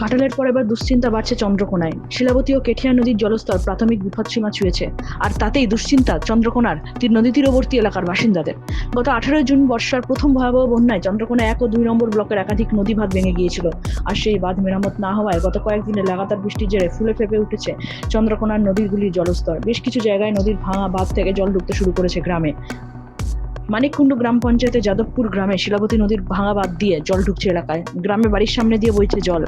ঘাটালের পর এবার দুশ্চিন্তা বাড়ছে চন্দ্রকোনায়। শিলাবতী ও কেঠিয়া নদীর জলস্তর প্রাথমিক বিপদসীমা ছুঁয়েছে। আর তাতেই দুশ্চিন্তা চন্দ্রকোনার নদী তীরবর্তী এলাকার বাসিন্দাদের। গত আঠারোই জুন বর্ষার প্রথম ভয়াবহ বন্যায় চন্দ্রকোনা এক ও দুই নম্বর ব্লকের একাধিক নদী বাঁধ ভেঙে গিয়েছিল। আর সেই বাঁধ মেরামত না হওয়ায় গত কয়েকদিনে লাগাতার বৃষ্টির জেরে ফুলে ফেপে উঠেছে চন্দ্রকোনার নদীগুলির জলস্তর। বেশ কিছু জায়গায় নদীর ভাঙা বাঁধ থেকে জল ঢুকতে শুরু করেছে গ্রামে। মানিককুণ্ড গ্রাম পঞ্চায়েতে যাদবপুর গ্রামে শিলাবতী নদীর ভাঙা বাঁধ দিয়ে জল ঢুকছে এলাকায়। গ্রামে বাড়ির সামনে দিয়ে বইছে জল।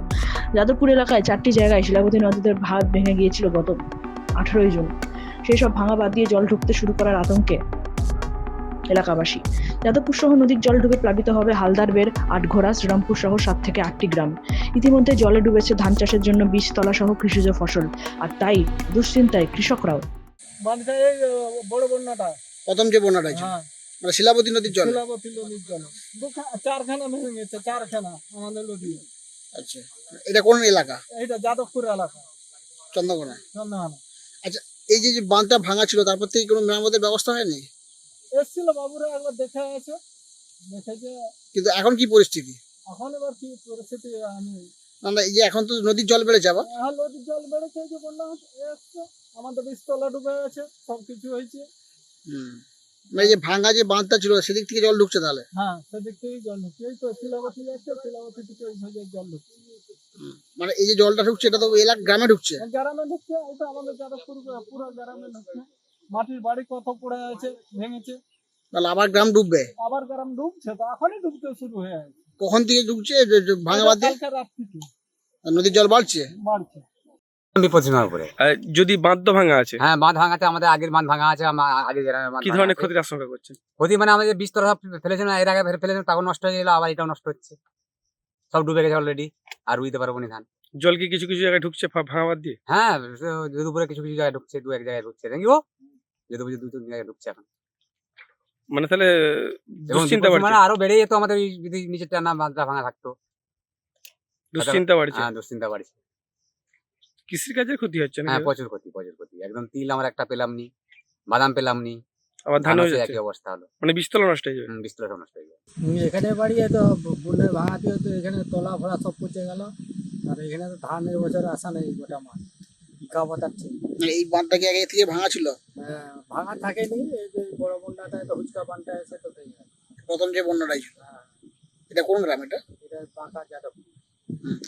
যাদবপুর এলাকায় চারটি জায়গায় শিলাবতী নদীতে ভাত ভেঙে গিয়েছিল গত আঠারোই জুন। সেই সব ভাঙা বাদ দিয়ে জল ঢুকতে শুরু করার আতঙ্কে এলাকাবাসী। যাদবপুর সহ নদীর জল ঢুকে প্লাবিত হবে হালদার বের আটঘোড়া শ্রীরামপুর সহ সাত থেকে আটটি গ্রাম। ইতিমধ্যে জলে ডুবেছে ধান চাষের জন্য বীজতলা সহ কৃষিজ ফসল। আর তাই দুশ্চিন্তায় কৃষকরাও। বড় বন্যাটা। প্রথম যে বন্যাটা মানে শিলাবতী নদীর জল? শিলাবতী নদীর জল। চারখানা ভেঙে গেছে চারখানা আমাদের নদী আচ্ছা। এটা কোন এলাকা? এইটা যাদবপুর এলাকা। চন্দ্রকোনা। চন্দ্রহানা এই যে যে বাঁধটা ভাঙা ছিল তারপর থেকে কোনো মেরামতের ব্যবস্থা হয়নি? এসছিল বাবুরা একবার দেখে আছে দেখেছে কিন্তু এখন কি পরিস্থিতি? এখন এবার কি পরিস্থিতি আমি না না, এই যে এখন তো নদীর জল বেড়েছে আবার। হ্যাঁ নদীর জল বেড়েছে যে বন্যা এসছে। আমাদের বীজতলা ডুবে আছে সব কিছু হয়েছে। হুম। মানে যে ভাঙা যে বাঁধটা ছিল সেদিক থেকে জল ঢুকছে তাহলে? হ্যাঁ সেদিক থেকেই জল ঢুকছে। এই তো শিলাবতী যাচ্ছে শিলাবতী থেকে ওই সাইডে জল ঢুকছে। মানে এই যে জলটা ঢুকছে এটা তো এলাকা গ্রামে ঢুকছে? গ্রামে ঢুকছে এটা আমাদের যাদবপুর পুরো গ্রামে ঢুকছে। মাটির বাড়ি কত পড়ে আছে ভেঙেছে। তাহলে আবার গ্রাম ডুববে আবার গ্রাম ডুবছে তো এখনই ডুবতে শুরু হয়ে আছে। কখন থেকে যে ভাঙা বাঁধ? দিয়ে নদীর জল বাড়ছে? বাড়ছে। বিপদসীমার উপরে যদি বাঁধ তো ভাঙা আছে? হ্যাঁ বাঁধ ভাঙাতে আমাদের আগের বাঁধ ভাঙা আছে বাঁধ কি ধরনের। ক্ষতির আশঙ্কা করছেন? ক্ষতি মানে আমাদের বিস্তর সব ফেলেছে না এর আগে ফেলে- ফেলেছে তখন নষ্ট হয়ে গেল আবার এটাও নষ্ট হচ্ছে। সব ডুবে গেছে অলরেডি আর রুইতে পারব না ধান। জল কি কিছু কিছু জায়গায় ঢুকছে ভাঙা দিয়ে? হ্যাঁ যদুপুরে কিছু কিছু জায়গায় ঢুকছে দু এক জায়গায় ঢুকছে দেখি ও যদুপুরে দু তিন জায়গায় ঢুকছে এখন। মানে তাহলে দুশ্চিন্তা বাড়ছে? আরও বেড়ে যেত আমাদের যদি নিচের টানা বাঁধটা ভাঙা থাকতো। দুশ্চিন্তা বাড়ছে? হ্যাঁ দুশ্চিন্তা বাড়ছে। কৃষির কাজের ক্ষতি হচ্ছে না হ্যাঁ প্রচুর ক্ষতি প্রচুর ক্ষতি। একদম তিল আমার একটা পেলাম নি বাদাম পেলাম নি আবার ধান হয়ে যাচ্ছে? একই অবস্থা হলো। মানে বীজতলা নষ্ট হয়ে যাবে? হুম, বিস্তর নষ্ট হয়ে গেল এখানে বাড়িয়ে তো বন্যার ভাঙাতে তো এখানে তলা ফলা সব পচে গেল। আর এখানে তো ধান বছর আসা নেই গোটা বাতাচ্ছে মানে এই বাঁধটা কি আগে থেকে ভাঙা ছিল? হ্যাঁ, ভাঙা থাকেনি এই যে বড় বন্যাটা তো হুচকা বানটা এসে তো প্রথম যে বন্যাটাই ছিল। হ্যাঁ, এটা কোন গ্রাম এটা? এটা পাকা যাদব।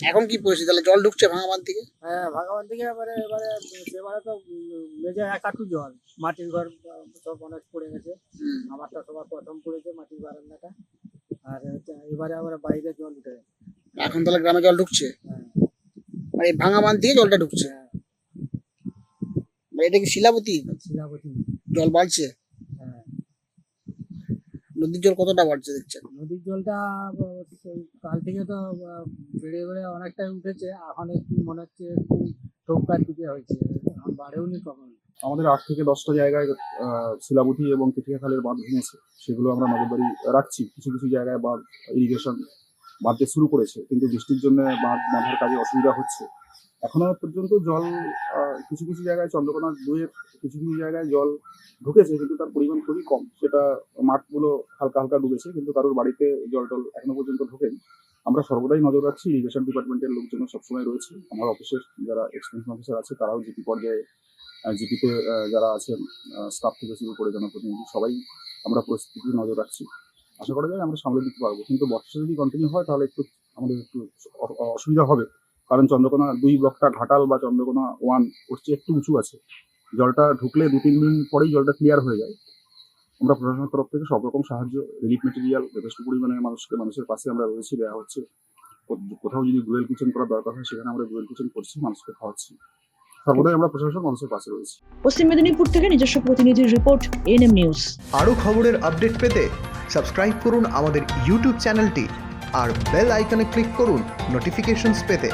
এখন কি পরিস্থিতি? তাহলে জল ঢুকছে ভাঙা বাঁধ থেকে হ্যাঁ ভাগাবান থেকে এবারে এবারে সেবারে তো মেজে এক হাঁটু জল। মাটির ঘর সব অনেক পড়ে গেছে। আমারটা সবার প্রথম পড়েছে মাটির বারান্দাটা। আর এবারে আবার বাইরে জল উঠে গেছে। এখন তাহলে গ্রামে জল ঢুকছে? হ্যাঁ। মানে এই ভাঙা বাঁধ দিয়ে জলটা ঢুকছে? হ্যাঁ। মানে এটা কি শিলাবতী? শিলাবতী। জল বাড়ছে? হ্যাঁ। নদীর জল কতটা বাড়ছে দেখছেন? নদীর জলটা কাল থেকে তো বেড়ে বেড়ে অনেকটাই উঠেছে এখন একটু মনে হচ্ছে একটু দিকে হয়েছে এখন বাড়েওনি কখন। আমাদের আট থেকে দশটা জায়গায় আহ, শিলাবতী এবং কেটিয়া খালের বাঁধ ভেঙেছে সেগুলো আমরা নজরদারি রাখছি। কিছু কিছু জায়গায় বাঁধ ইরিগেশন বাঁধতে শুরু করেছে কিন্তু বৃষ্টির জন্য বাঁধ বাঁধার কাজে অসুবিধা হচ্ছে। এখনও পর্যন্ত জল কিছু কিছু জায়গায় চন্দ্রকোনা দুয়ের কিছু কিছু জায়গায় জল ঢুকেছে, কিন্তু তার পরিমাণ খুবই কম। সেটা মাঠগুলো হালকা হালকা ডুবেছে কিন্তু কারোর বাড়িতে জল টল এখনও পর্যন্ত ঢোকেনি। আমরা সর্বদাই নজর রাখছি, ইরিগেশন ডিপার্টমেন্টের লোকজন সবসময় রয়েছে। আমার অফিসের যারা এক্সটেনশন অফিসার আছে, তারাও জিপি পর্যায়ে জিপিতে যারা আছেন স্টাফ থেকে শুরু করে জনপ্রতিনিধি, সবাই আমরা পরিস্থিতি নজর রাখছি। আশা করা যায় আমরা সামলে দিতে পারব, কিন্তু বর্ষা যদি কন্টিনিউ হয়, তাহলে একটু আমাদের একটু অসুবিধা হবে। কারণ চন্দ্রকোনা দুই ব্লকটা ঘাটাল বা চন্দ্রকোনা ওয়ান হচ্ছে একটু উঁচু আছে। জলটা ঢুকলে দু তিন দিন পরেই জলটা ক্লিয়ার হয়ে যায়। আমরা প্রশাসনের তরফ থেকে সব রকম সাহায্য রিলিফ মেটেরিয়াল যথেষ্ট পরিমাণে মানুষকে মানুষের পাশে আমরা রয়েছি দেওয়া হচ্ছে। কোথাও যদি গ্রুয়েল কিচেন করার দরকার হয় সেখানে আমরা গ্রুয়েল কিচেন করছি মানুষকে খাওয়াচ্ছি। সর্বদাই আমরা প্রশাসন মানুষের পাশে রয়েছি। পশ্চিম মেদিনীপুর থেকে নিজস্ব প্রতিনিধির রিপোর্ট এনএম নিউজ। আরও খবরের আপডেট পেতে সাবস্ক্রাইব করুন আমাদের ইউটিউব চ্যানেলটি আর বেল আইকনে ক্লিক করুন নোটিফিকেশনস পেতে।